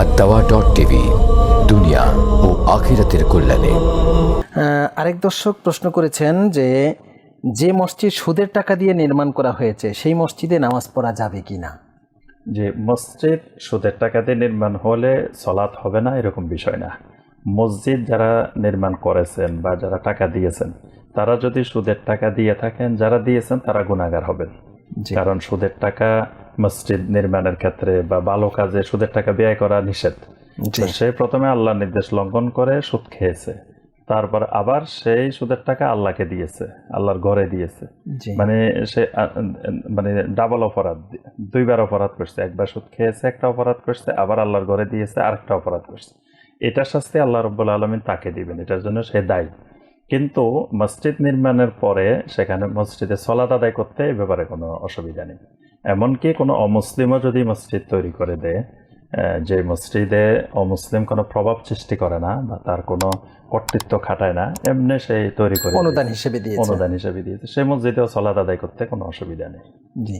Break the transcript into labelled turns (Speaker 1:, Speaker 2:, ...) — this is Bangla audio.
Speaker 1: আর দাওয়া ডট টিভি দুনিয়া ও আখিরাতের কল্যাণে।
Speaker 2: আরেক দর্শক প্রশ্ন করেছেন যে যে মসজিদ সুদের টাকা দিয়ে নির্মাণ করা হয়েছে সেই মসজিদে নামাজ পড়া যাবে কি না?
Speaker 3: যে মসজিদ সুদের টাকাতে নির্মাণ হলে সলাৎ হবে না এরকম বিষয় না। মসজিদ যারা নির্মাণ করেছেন বা যারা টাকা দিয়েছেন তারা যদি সুদের টাকা দিয়ে থাকেন যারা দিয়েছেন তারা গুণাগার হবেন। কারণ সুদের টাকা মসজিদ নির্মাণের ক্ষেত্রে বা ভালো কাজে সুদের টাকা ব্যয় করা নিষেধ। সে প্রথমে আল্লাহ নির্দেশ লঙ্ঘন করে সুদ খেয়েছে। তারপর আবার সেই সুদের টাকা আল্লাহকে দিয়েছে আল্লাহর ঘরে দিয়েছে। মানে সে মানে ডাবল অপরাধ দুইবার অপরাধ করছে। একবার সুদ খেয়েছে একটা অপরাধ করছে আবার আল্লাহর ঘরে দিয়েছে আরেকটা অপরাধ করছে। এটার শাস্তি আল্লাহ রব্বুল আলমিন তাকে দিবেন এটার জন্য সে দায়ী। কিন্তু মসজিদ নির্মাণের পরে সেখানে মসজিদে সলাদ আদায় করতে এ ব্যাপারে কোনো অসুবিধা নেই। এমনকি কোনো অমুসলিমও যদি মসজিদ তৈরি করে দেয় যে মসজিদে অমুসলিম কোনো প্রভাব সৃষ্টি করে না বা তার কোনো কর্তৃত্ব খাটায় না এমনি সেই তৈরি করে
Speaker 2: অনুদান হিসেবে দিয়ে
Speaker 3: অনুদান হিসেবে দিয়েছে। সেই মসজিদেও সলাদ আদায় করতে কোনো অসুবিধা নেই।
Speaker 2: জি।